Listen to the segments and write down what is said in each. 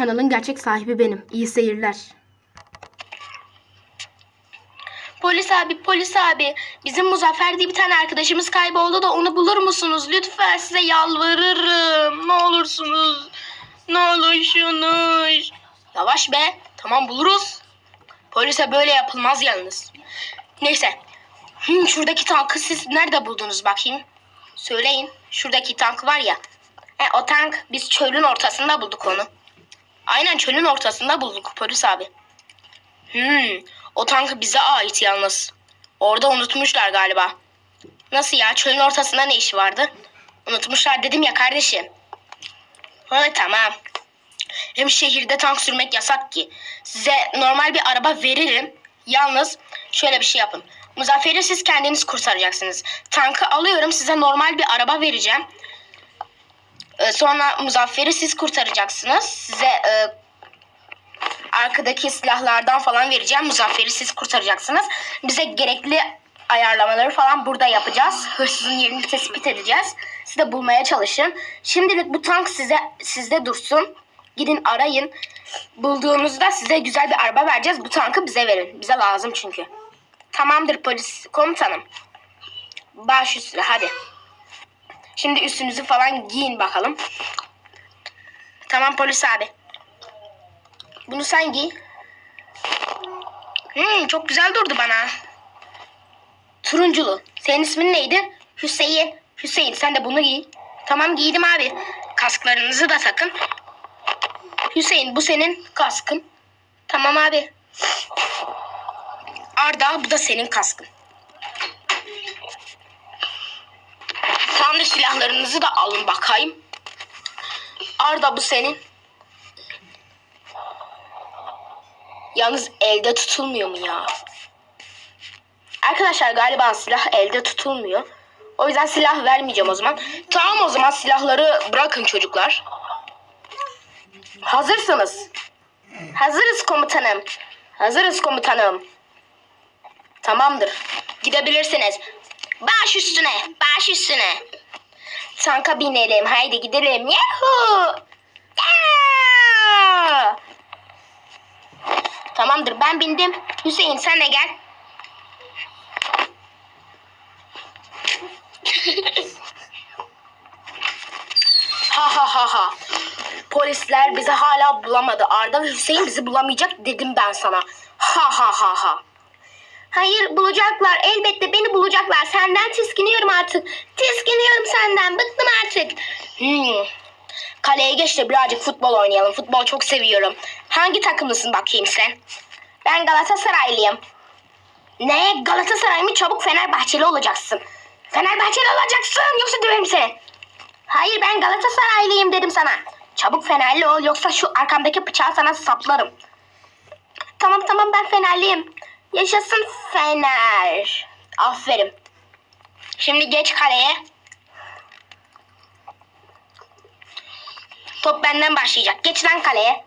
Kanalın gerçek sahibi benim. İyi seyirler. Polis abi, polis abi. Bizim Muzaffer diye bir tane arkadaşımız kayboldu da onu bulur musunuz? Lütfen size yalvarırım. Ne olursunuz. Ne olursunuz. Yavaş be. Tamam buluruz. Polise böyle yapılmaz yalnız. Neyse. Hmm, şuradaki tankı siz nerede buldunuz bakayım? Söyleyin. Şuradaki tank var ya. E, o tank biz çölün ortasında bulduk onu. Aynen çölün ortasında bulduk polis abi. Hmm, o tank bize ait yalnız. Orada unutmuşlar galiba. Nasıl ya? Çölün ortasında ne işi vardı? Unutmuşlar dedim ya kardeşim. Evet tamam. Hem şehirde tank sürmek yasak ki. Size normal bir araba veririm. Yalnız şöyle bir şey yapın. Muzaffer'i siz kendiniz kurtaracaksınız. Tankı alıyorum size normal bir araba vereceğim. Ee, sonra Muzaffer'i siz kurtaracaksınız. Size e, arkadaki silahlardan falan vereceğim. Muzaffer'i siz kurtaracaksınız. Bize gerekli ayarlamaları falan burada yapacağız. Hırsızın yerini tespit edeceğiz. Siz de bulmaya çalışın. Şimdilik bu tank size sizde dursun. Gidin arayın. Bulduğunuzda size güzel bir araba vereceğiz. Bu tankı bize verin. Bize lazım çünkü. Tamamdır polis komutanım. Baş üstüne hadi. Şimdi üstünüzü falan giyin bakalım. Tamam polis abi. Bunu sen giy. Hmm, çok güzel durdu bana. Turunculu. Senin ismin neydi? Hüseyin. Hüseyin sen de bunu giy. Tamam giydim abi. Kasklarınızı da takın. Hüseyin bu senin kaskın. Tamam abi. Arda bu da senin kaskın. Tam da silahlarınızı da alın bakayım. Arda bu senin. Yalnız elde tutulmuyor mu ya? Arkadaşlar galiba silah elde tutulmuyor. O yüzden silah vermeyeceğim o zaman. Tamam o zaman silahları bırakın çocuklar. Hazırsınız. Hazırız komutanım. Hazırız komutanım. Tamamdır. Gidebilirsiniz. Baş üstüne. Baş üstüne. Tanka binelim. Haydi gidelim. Yahoo! Aa! Tamamdır ben bindim. Hüseyin sen de gel. ha ha ha ha. Polisler bizi hala bulamadı. Arda ve Hüseyin bizi bulamayacak dedim ben sana. Ha ha ha ha. Hayır bulacaklar. Elbette beni bulacaklar. Senden tiskiniyorum artık. Tiskiniyorum senden. Bıktım artık. Hmm. Kaleye geç de birazcık futbol oynayalım. Futbol çok seviyorum. Hangi takımlısın bakayım sen? Ben Galatasaraylıyım. Ne? Galatasaray mı? Çabuk Fenerbahçeli olacaksın. Fenerbahçeli olacaksın yoksa döverim seni. Hayır ben Galatasaraylıyım dedim sana. Çabuk Fenerli ol yoksa şu arkamdaki bıçağı sana saplarım. Tamam tamam ben Fenerliyim. Yaşasın Fener. Aferin. Şimdi geç kaleye. Top benden başlayacak. Geç lan kaleye.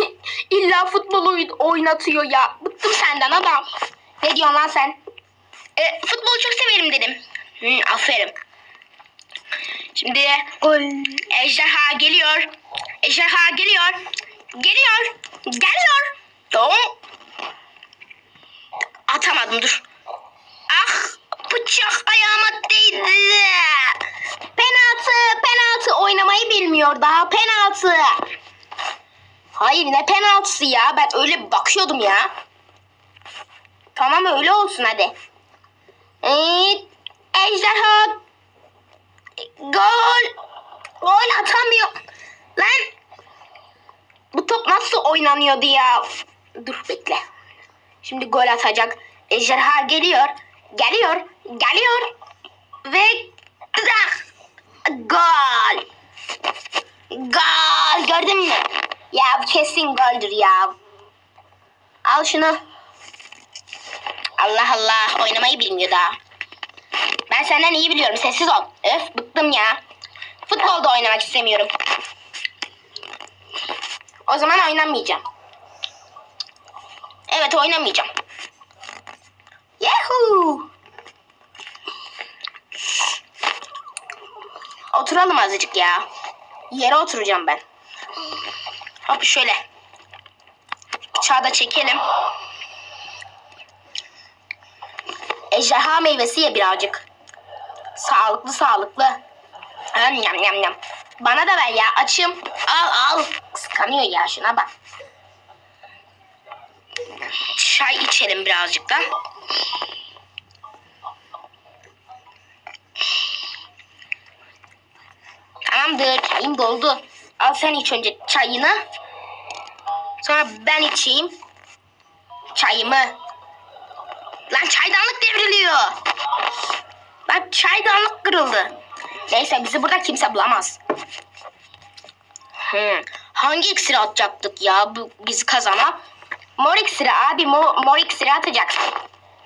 İlla futbol oy- oynatıyor ya. Bıktım senden adam. Ne diyorsun lan sen? E, futbolu çok severim dedim. Hı, aferin. Şimdi gol. Ejderha geliyor. Ejderha geliyor. Geliyor. Geliyor. Doğum. Atamadım dur. Ah bıçak ayağıma değdi. Penaltı penaltı oynamayı bilmiyor daha penaltı. Hayır ne penaltısı ya ben öyle bakıyordum ya. Tamam öyle olsun hadi. Evet, ejderha gol gol atamıyor. Lan bu top nasıl oynanıyordu ya? Dur bekle. Şimdi gol atacak. Ejderha geliyor. Geliyor. Geliyor. Ve tık! gol. Gol. Gördün mü? Ya kesin goldür ya. Al şunu. Allah Allah. Oynamayı bilmiyor daha. Ben senden iyi biliyorum. Sessiz ol. Öf bıktım ya. Futbolda oynamak istemiyorum. O zaman oynamayacağım. Evet oynamayacağım. Yahoo! Oturalım azıcık ya. Yere oturacağım ben. Hop şöyle. Bıçağı da çekelim. Ejderha meyvesi ye birazcık. Sağlıklı sağlıklı. Yam yam yam. Bana da ver ya açım. Al al. Kıskanıyor ya şuna bak. Çay içelim birazcık da. Tamamdır çayım doldu. Al sen iç önce çayını. Sonra ben içeyim. Çayımı. Lan çaydanlık devriliyor. Bak çaydanlık kırıldı. Neyse bizi burada kimse bulamaz. Hmm. Hangi iksiri atacaktık ya bu bizi kazana? Mor iksiri abi mor, mor iksiri atacaksın.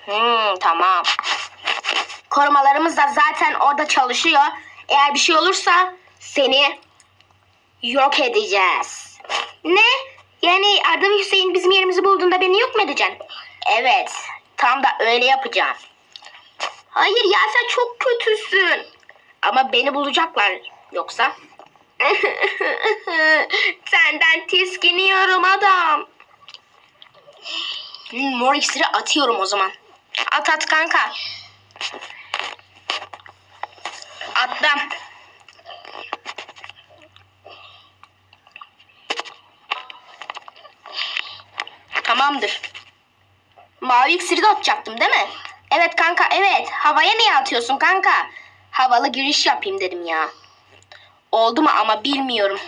Hmm, tamam. Korumalarımız da zaten orada çalışıyor. Eğer bir şey olursa seni yok edeceğiz. Ne? Yani Arda Hüseyin bizim yerimizi bulduğunda beni yok mu edeceksin? Evet. Tam da öyle yapacağım. Hayır ya sen çok kötüsün. Ama beni bulacaklar yoksa. Senden tiskiniyorum adam. Mor iksiri atıyorum o zaman. At at kanka. Attım. Tamamdır. Mavi iksiri de atacaktım değil mi? Evet kanka evet. Havaya niye atıyorsun kanka? Havalı giriş yapayım dedim ya. Oldu mu ama bilmiyorum.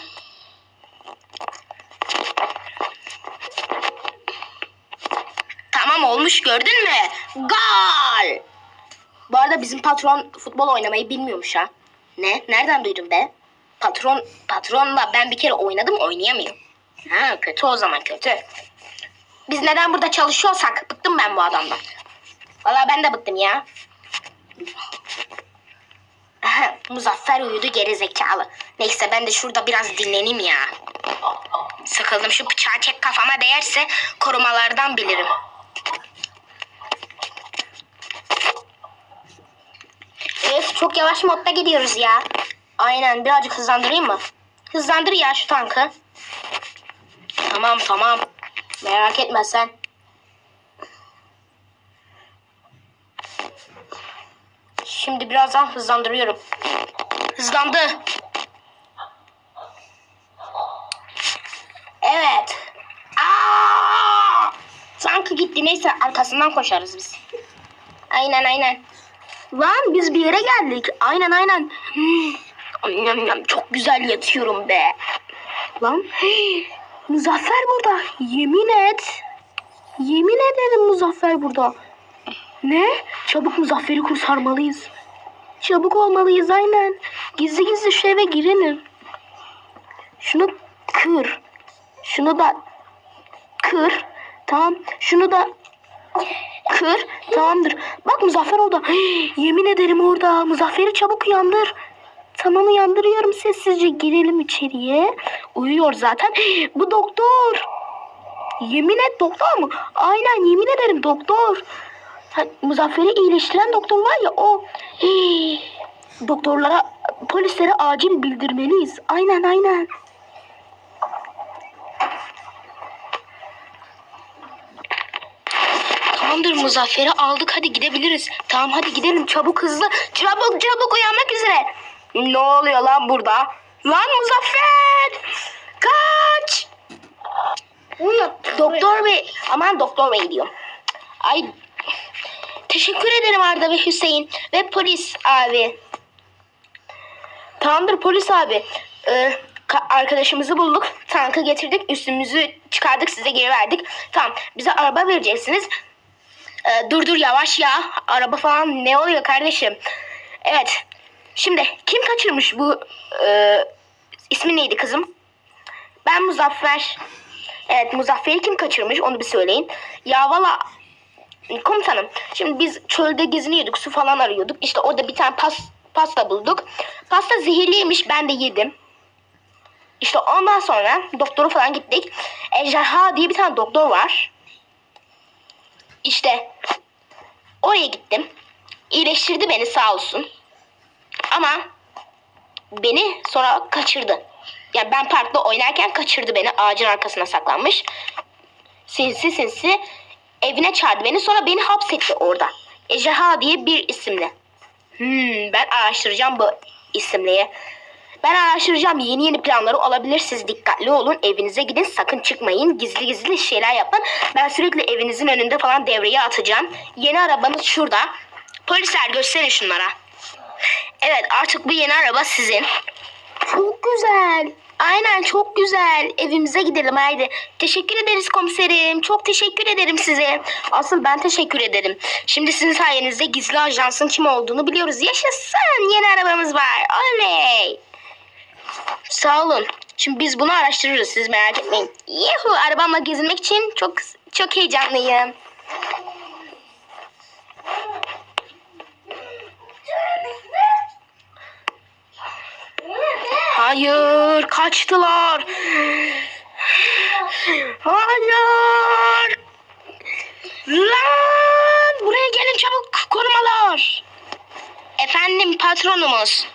Gördün mü? Gol! Bu arada bizim patron futbol oynamayı bilmiyormuş ha. Ne? Nereden duydun be? Patron patronla ben bir kere oynadım oynayamıyorum. Ha kötü o zaman kötü. Biz neden burada çalışıyorsak bıktım ben bu adamdan. Valla ben de bıktım ya. Muzaffer uyudu geri zekalı. Neyse ben de şurada biraz dinleneyim ya. Sıkıldım şu bıçağı çek kafama değerse korumalardan bilirim. Öf çok yavaş modda gidiyoruz ya. Aynen birazcık hızlandırayım mı? Hızlandır ya şu tankı. Tamam tamam. Merak etme sen. Şimdi birazdan hızlandırıyorum. Hızlandı. Evet. Aa! Tankı gitti. Neyse arkasından koşarız biz. Aynen aynen. Lan biz bir yere geldik. Aynen aynen. Hmm. Yam, Çok güzel yatıyorum be. Lan Muzaffer burada. Yemin et. Yemin ederim Muzaffer burada. Ne? Çabuk Muzaffer'i kurtarmalıyız. Çabuk olmalıyız aynen. Gizli gizli şu eve girelim. Şunu kır. Şunu da kır. Tamam. Şunu da kır. Tamamdır. Bak Muzaffer orada. Yemin ederim orada. Muzaffer'i çabuk uyandır. Tamam uyandırıyorum sessizce. Girelim içeriye. Uyuyor zaten. Bu doktor. Yemin et doktor mu? Aynen yemin ederim doktor. Muzaffer'i iyileştiren doktor var ya o. Doktorlara, polislere acil bildirmeliyiz. Aynen aynen. Tamamdır Muzaffer'i aldık hadi gidebiliriz. Tamam hadi gidelim çabuk hızlı. Çabuk çabuk uyanmak üzere. Ne oluyor lan burada? Lan Muzaffer! Kaç! Doktor bey. Aman doktor bey diyorum. Ay teşekkür ederim Arda ve Hüseyin ve polis abi. Tamamdır polis abi. Ee, ka- arkadaşımızı bulduk. Tankı getirdik. Üstümüzü çıkardık size geri verdik. Tamam bize araba vereceksiniz. Ee, dur dur yavaş ya. Araba falan ne oluyor kardeşim? Evet. Şimdi kim kaçırmış bu e, ismi neydi kızım? Ben Muzaffer. Evet Muzaffer'i kim kaçırmış onu bir söyleyin. Ya valla komutanım şimdi biz çölde geziniyorduk su falan arıyorduk. İşte orada bir tane pas, pasta bulduk. Pasta zehirliymiş ben de yedim. İşte ondan sonra doktora falan gittik. Ejderha diye bir tane doktor var. İşte oraya gittim. İyileştirdi beni sağ olsun. Ama beni sonra kaçırdı. Yani ben parkta oynarken kaçırdı beni. Ağacın arkasına saklanmış. Sinsi sinsi evine çağırdı beni. Sonra beni hapsetti orada. Ejderha diye bir isimle. Hmm, ben araştıracağım bu isimliği. Ben araştıracağım. Yeni yeni planları olabilir. Siz dikkatli olun. Evinize gidin. Sakın çıkmayın. Gizli gizli şeyler yapın. Ben sürekli evinizin önünde falan devreye atacağım. Yeni arabanız şurada. Polisler gösterin şunlara. Evet artık bu yeni araba sizin. Çok güzel. Aynen çok güzel. Evimize gidelim haydi. Teşekkür ederiz komiserim. Çok teşekkür ederim size. Asıl ben teşekkür ederim. Şimdi sizin sayenizde gizli ajansın kim olduğunu biliyoruz. Yaşasın. Yeni arabamız var. Oley. Sağ olun. Şimdi biz bunu araştırırız. Siz merak etmeyin. Yuhu arabamla gezinmek için çok çok heyecanlıyım. Hayır, kaçtılar. Hayır. Lan, buraya gelin çabuk korumalar. Efendim patronumuz.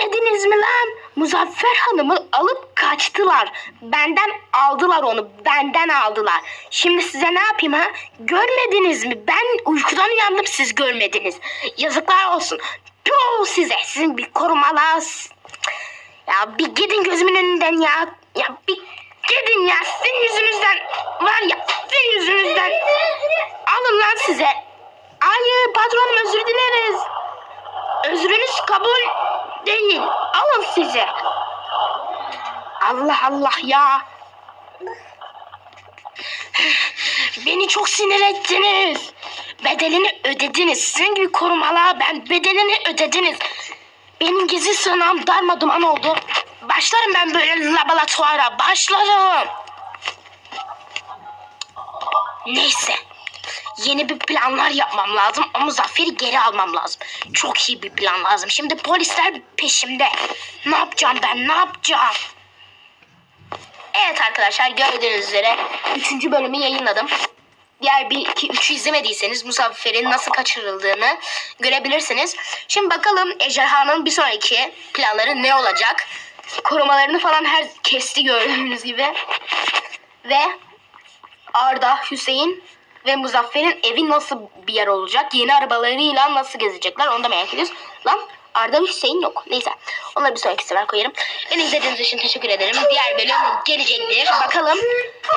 Görmediniz mi lan? Muzaffer Hanım'ı alıp kaçtılar. Benden aldılar onu. Benden aldılar. Şimdi size ne yapayım ha? Görmediniz mi? Ben uykudan uyandım siz görmediniz. Yazıklar olsun. Puh size. Sizin bir korumalar. Ya bir gidin gözümün önünden ya. Ya bir gidin ya. Sizin yüzünüzden. Var ya sizin yüzünüzden. Alın lan size. Hayır patronum özür dileriz. Özrünüz kabul değil. Alın size. Allah Allah ya. Beni çok sinir ettiniz. Bedelini ödediniz. Sizin gibi korumalığa ben bedelini ödediniz. Benim gizli sığınağım darmaduman oldu. Başlarım ben böyle laboratuvara. Başlarım. Neyse. Yeni bir planlar yapmam lazım ama Zafer'i geri almam lazım. Çok iyi bir plan lazım. Şimdi polisler peşimde. Ne yapacağım ben ne yapacağım? Evet arkadaşlar gördüğünüz üzere 3. bölümü yayınladım. Diğer 1, 2, 3'ü izlemediyseniz Muzaffer'in nasıl kaçırıldığını görebilirsiniz. Şimdi bakalım Ejderhanın bir sonraki planları ne olacak? Korumalarını falan her kesti gördüğünüz gibi. Ve Arda, Hüseyin ve Muzaffer'in evi nasıl bir yer olacak? Yeni arabalarıyla nasıl gezecekler? Onu da merak ediyoruz. Lan Arda Hüseyin yok. Neyse. Onları bir sonraki sefer koyarım. Beni izlediğiniz için teşekkür ederim. Diğer bölüm gelecektir. Bakalım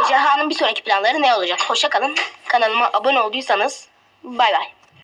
Ejderhanın bir sonraki planları ne olacak? Hoşça kalın. Kanalıma abone olduysanız bay bay.